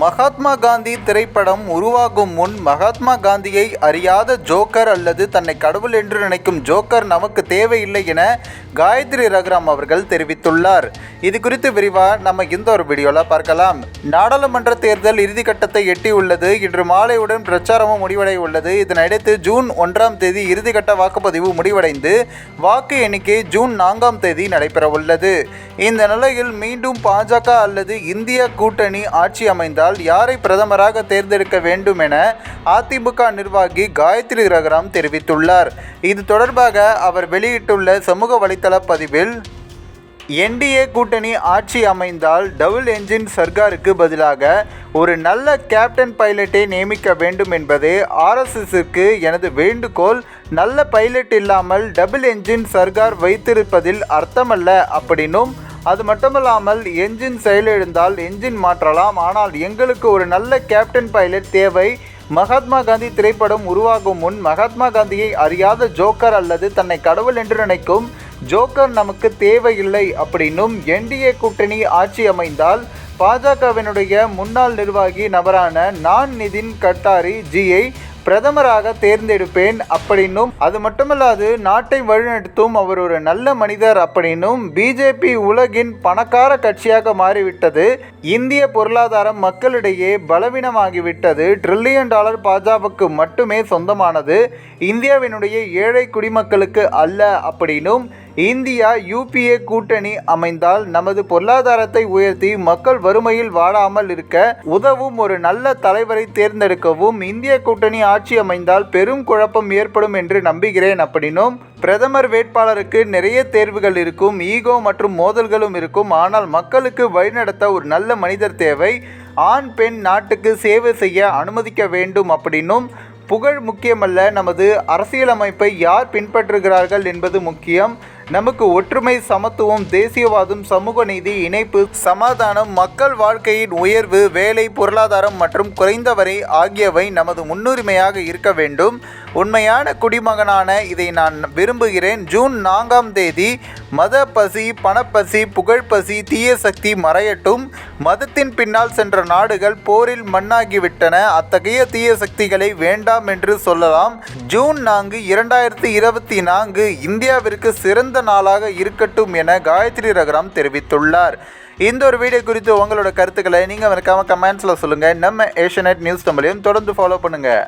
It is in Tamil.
மகாத்மா காந்தி திரைப்படம் உருவாகும் முன் மகாத்மா காந்தியை அறியாத ஜோக்கர் அல்லது தன்னை கடவுள் என்று நினைக்கும் ஜோக்கர் நமக்கு தேவையில்லை என காயத்ரி ரகுராம் அவர்கள் தெரிவித்துள்ளார். இது குறித்து விரிவாக நம்ம இந்த ஒரு வீடியோவில் பார்க்கலாம். நாடாளுமன்ற தேர்தல் இறுதிக்கட்டத்தை எட்டியுள்ளது. இன்று மாலையுடன் பிரச்சாரமும் முடிவடைய உள்ளது இதனையடுத்து ஜூன் ஒன்றாம் தேதி இறுதிக்கட்ட வாக்குப்பதிவு முடிவடைந்து வாக்கு எண்ணிக்கை ஜூன் நான்காம் தேதி நடைபெறவுள்ளது. இந்த நிலையில் மீண்டும் பாஜக அல்லது இந்திய கூட்டணி ஆட்சி அமைந்தால் யாரை பிரதமராக தேர்ந்தெடுக்க வேண்டும் என அதிமுக நிர்வாகி காயத்ரி ரகுராம் தெரிவித்துள்ளார். இது தொடர்பாக அவர் வெளியிட்டுள்ள சமூக வலைதள பதிவில் என்டிஏ கூட்டணி ஆட்சி அமைந்தால் டபுள் என்ஜின் சர்க்காருக்கு பதிலாக ஒரு நல்ல கேப்டன் பைலட்டை நியமிக்க வேண்டும் என்பதே ஆர்எஸ்எஸ்க்கு எனது வேண்டுகோள். நல்ல பைலட் இல்லாமல் டபுள் என்ஜின் சர்க்கார் வைத்திருப்பதில் அர்த்தமல்ல அப்படின்னும் அது மட்டுமல்லாமல் என்ஜின் செயலிழந்தால் என்ஜின் மாற்றலாம். ஆனால் எங்களுக்கு ஒரு நல்ல கேப்டன் பைலட் தேவை. மகாத்மா காந்தி திரைப்படம் உருவாகும் முன் மகாத்மா காந்தியை அறியாத ஜோக்கர் அல்லது தன்னை கடவுள் என்று நினைக்கும் ஜோக்கர் நமக்கு தேவையில்லை அப்படின்னும் என்டிஏ கூட்டணி ஆட்சி அமைந்தால் பாஜகவினுடைய முன்னாள் நிர்வாகி நபரான நான் நிதின் கட்டாரி ஜியை பிரதமராக தேர்ந்தெடுப்பேன் அப்படின்னும் அது மட்டுமல்லாது நாட்டை வழிநடத்தும் அவர் ஒரு நல்ல மனிதர் அப்படின்னும் பிஜேபி உலகின் பணக்கார கட்சியாக மாறிவிட்டது. இந்திய பொருளாதாரம் மக்களிடையே பலவீனமாகிவிட்டது. ட்ரில்லியன் டாலர் பாஜகவுக்கு மட்டுமே சொந்தமானது. இந்தியாவினுடைய ஏழை குடிமக்களுக்கு அல்ல அப்படின்னும் இந்தியா யூபிஏ கூட்டணி அமைந்தால் நமது பொருளாதாரத்தை உயர்த்தி மக்கள் வறுமையில் வாழாமல் இருக்க உதவும் ஒரு நல்ல தலைவரை தேர்ந்தெடுக்கவும் இந்திய கூட்டணி ஆட்சி அமைந்தால் பெரும் குழப்பம் ஏற்படும் என்று நம்புகிறேன் அப்படின்னும் பிரதமர் வேட்பாளருக்கு நிறைய தேர்வுகள் இருக்கும் ஈகோ மற்றும் மோதல்களும் இருக்கும். ஆனால் மக்களுக்கு வழிநடத்த ஒரு நல்ல மனிதர் தேவை. ஆண் பெண் நாட்டுக்கு சேவை செய்ய அனுமதிக்க வேண்டும் அப்படின்னும் புகழ் முக்கியமல்ல. நமது அரசியலமைப்பை யார் பின்பற்றுகிறார்கள் என்பது முக்கியம். நமக்கு ஒற்றுமை சமத்துவம் தேசியவாதம் சமூக நீதி இணைப்பு சமாதானம் மக்கள் வாழ்க்கையின் உயர்வு வேலை பொருளாதாரம் மற்றும் குறைந்தவரை ஆகியவை நமது முன்னுரிமையாக இருக்க வேண்டும். உண்மையான குடிமகனான இதை நான் விரும்புகிறேன். ஜூன் நான்காம் தேதி மத பசி பணப்பசி புகழ்பசி தீய சக்தி மறையட்டும். மதத்தின் பின்னால் சென்ற நாடுகள் போரில் மண்ணாகிவிட்டன. அத்தகைய தீய சக்திகளை வேண்டாம் என்று சொல்லலாம். ஜூன் நான்கு இரண்டாயிரத்தி இருபத்தி நான்கு இந்தியாவிற்கு சிறந்த நாளாக இருக்கட்டும் என காயத்ரி ரகுராம் தெரிவித்துள்ளார். இந்த ஒரு வீடியோ குறித்து உங்களோட கருத்துக்களை நீங்கள் மறக்காமல் கமெண்ட்ஸில் சொல்லுங்கள் நம்ம ஏஷியநெட் நியூஸ் தமிழையும் தொடர்ந்து ஃபாலோ பண்ணுங்கள்